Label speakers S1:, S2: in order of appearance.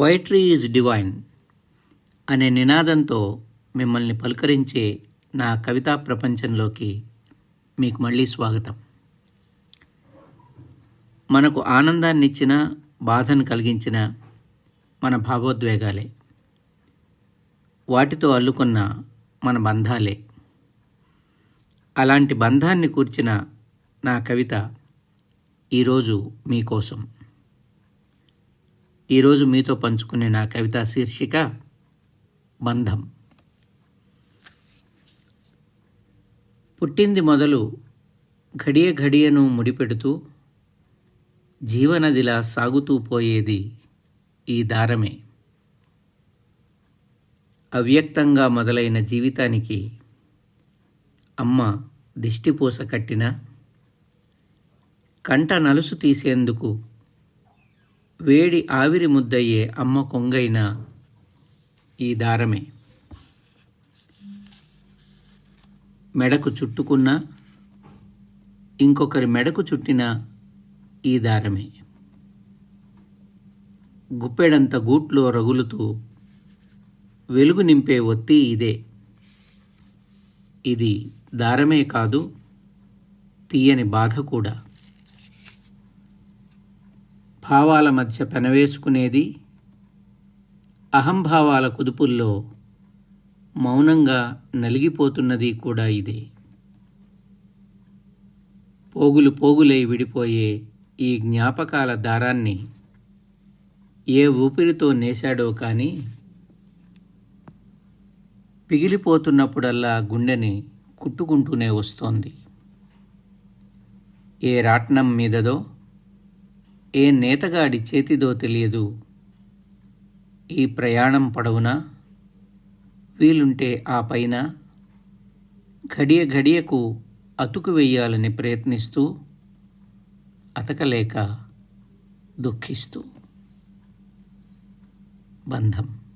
S1: Poetry is divine అనే నినాదంతో మిమ్మల్ని పలుకరించే నా కవితా ప్రపంచంలోకి మీకు మళ్ళీ స్వాగతం. మనకు ఆనందాన్నిచ్చిన బాధను కలిగించిన మన భావోద్వేగాలే. వాటితో అల్లుకున్న మన బంధాలే. అలాంటి బంధాన్ని కూర్చిన నా కవిత ఈరోజు మీకోసం. ఈరోజు మీతో పంచుకునే నా కవిత శీర్షిక బంధం. పుట్టింది మొదలు ఘడియ ఘడియను ముడిపెడుతూ జీవనదిలా సాగుతూ పోయేది ఈ దారమే. అవ్యక్తంగా మొదలైన జీవితానికి అమ్మ దిష్టిపూస కట్టిన కంట నలుసు తీసేందుకు వేడి ఆవిరి ముద్దయ్యే అమ్మ కొంగైన ఈ దారమే. మెడకు చుట్టుకున్న ఇంకొకరి మెడకు చుట్టిన ఈ దారమే. గుప్పెడంత గూట్లో రగులుతూ వెలుగు నింపే ఒత్తి ఇదే. ఇది దారమే కాదు తీయని బాధ కూడా. భావాల మధ్య పెనవేసుకునేది అహంభావాల కుదుపుల్లో మౌనంగా నలిగిపోతున్నది కూడా ఇదే. పోగులు పోగులై విడిపోయే ఈ జ్ఞాపకాల దారాన్ని ఏ ఊపిరితో నేశాడో కానీ పిగిలిపోతున్నప్పుడల్లా గుండెని కుట్టుకుంటూనే వస్తోంది. ఏ రాట్నం మీదదో ఏ నేతగాడి చేతిదో తెలియదు. ఈ ప్రయాణం పొడవునా? వీలుంటే ఆ పైన ఘడియ ఘడియకు అతుకు వెయ్యాలని ప్రయత్నిస్తూ అతకలేక దుఃఖిస్తూ. బంధం.